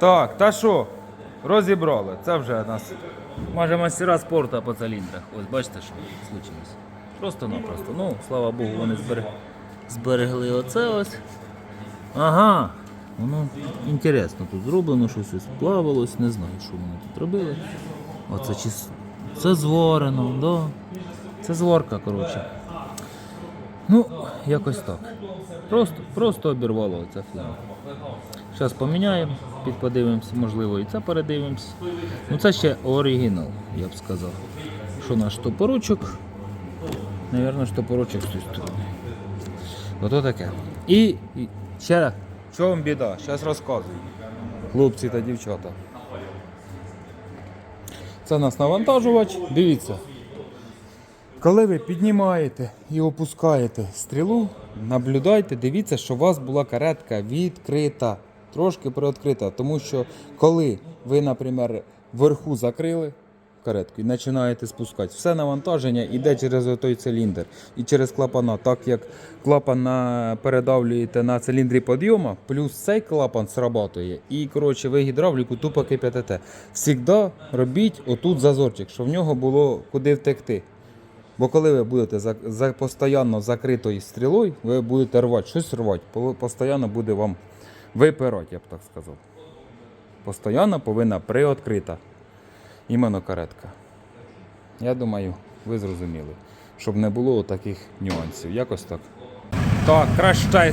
Так, та що? Розібрали. Це вже нас. Може мастера спорту по циліндрах. Ось бачите, що случилось. Просто-напросто. Ну, слава Богу, вони зберег... зберегли оце ось. Ага. Воно інтересно тут зроблено, щось ось плавалось, не знаю, що вони тут робили. Оце чи це зварено, да. Це зварка, коротше. Ну, якось так. Просто, просто обірвало оця фірма. Зараз поміняємо, підподивимося, можливо, і це передивимося. Ну це ще оригінал, я б сказав. Що наш топорочок? Навірно, з цієї сторони. Ото таке. І, і ще раз. Чому біда? Зараз розказую. Хлопці та дівчата. Це у нас навантажувач. Дивіться. Коли ви піднімаєте і опускаєте стрілу, наблюдайте, дивіться, що у вас була каретка відкрита, трошки приоткрита. Тому що коли ви, наприклад, вверху закрили каретку і починаєте спускати, все навантаження йде через той циліндр і через клапана. Так як клапан передавлюєте на циліндрі підйому, плюс цей клапан срабатує, і коротше, ви гідравліку тупо кип'ятите. Всігда робіть отут зазорчик, щоб в нього було куди втекти. Бо коли ви будете за, за постійно закритою стрілою, ви будете рвати, щось рвати, по- постійно буде вам випирати, я б так сказав. Постійно повинна приоткрита іменно каретка. Я думаю, ви зрозуміли, щоб не було таких нюансів. Якось так. Так, краще.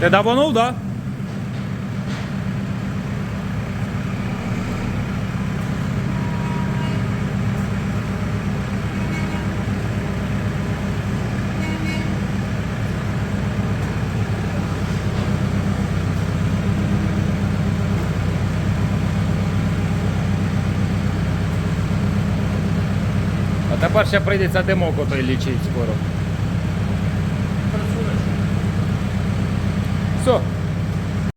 Ти даванув, так? Да? Тепер ще прийдеться димок отой лічить скоро. Все.